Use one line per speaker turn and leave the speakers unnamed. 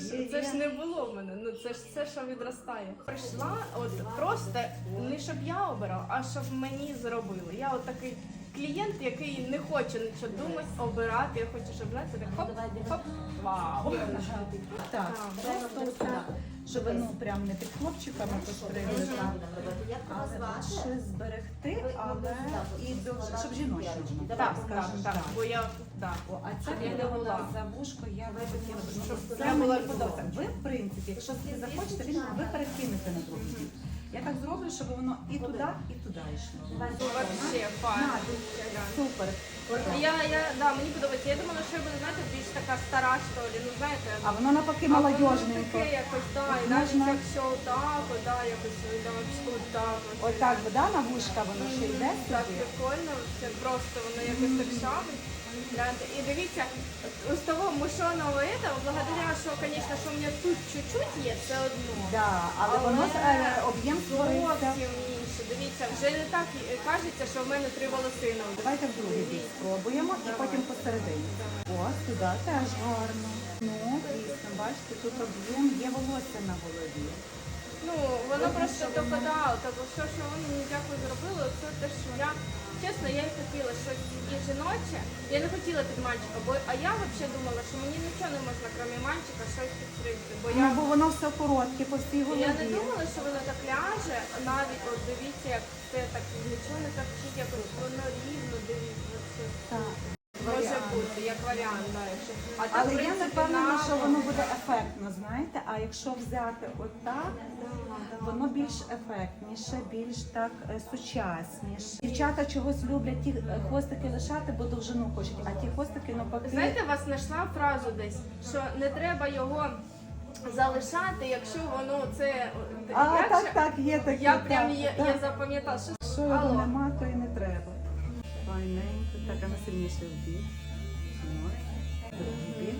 ж це ж не було в мене. Ну це ж все, що відростає. Прийшла, от просто не щоб я обирала, а щоб мені зробили. Я от такий клієнт, який не хоче нічого думати, обирати. Я хочу, щоб знаєте, так хоп, хоп, вау.
Так,
Так.
просто сюди. Щоб ну прям не під хлопчиками постригли. Але щось зберегти, але і довше, щоб жіноче.
Так, так, так. Бо я так.
А
була.
за вушко, я мені подобається. Ви, в принципі, якщо ви захочете, він ви перекинете на другий бік. Я так зроблю, щоб воно і туди, і туди йшло.
Вообще файно.
Супер.
Я, я, да, мені подобається. Я думала, що я буду, знаєте, більш така стара, що ли. Ну, знаєте,
А воно навпаки молодіжненько.
таке якось, да, і
Можна-
якщо так, о, да, якось, да, отак. от.
Отак, да, на вушка воно ще йде
Так
сюди.
прикольно, це просто воно якось так. Гляньте. І дивіться, з того мушоного этого, благодаря, що, звісно, що у мене тут чуть-чуть є, це одно.
Да, але воно е, об'єм створився.
Зовсім інше. Дивіться, вже не так е, кажеться, що в мене три волосини.
Давайте в другий бік спробуємо і потім посередині. Сюди теж гарно. Ну, дійсно, бачите, тут об'єм є волосся на голові.
Ну, воно просто да, тобто все, що вони мені дякую зробили, це те, що я чесно, я і хотіла щось і жіноче. Я не хотіла під мальчика, бо а я взагалі думала, що мені нічого не можна, крім мальчика, щось підстригти. Бо
Ну,
я,
бо воно все коротке по всій голові.
я не думала, що воно так ляже. Навіть от дивіться, як це так нічого не так вчить, якось воно рівно, дивіться. Це
Так.
Бути, як варіант, да, якщо. А так,
Але я
принципі,
не впевнена, що воно буде ефектно, знаєте, а якщо взяти отак, воно більш ефектніше, більш так е, сучасніше. Дівчата чогось люблять ті е, хвостики лишати, бо довжину хочуть, а ті хвостики навпаки.
Знаєте, вас знайшла фразу десь, що не треба його залишати, якщо воно це.
А,
Як
так,
же-
так, є таке.
Я прям
так,
є,
так.
я запам'ятала, що
Що його
Алло.
нема, то і не треба. Файненько, так, а на сильніше в бік. От. Другий бік.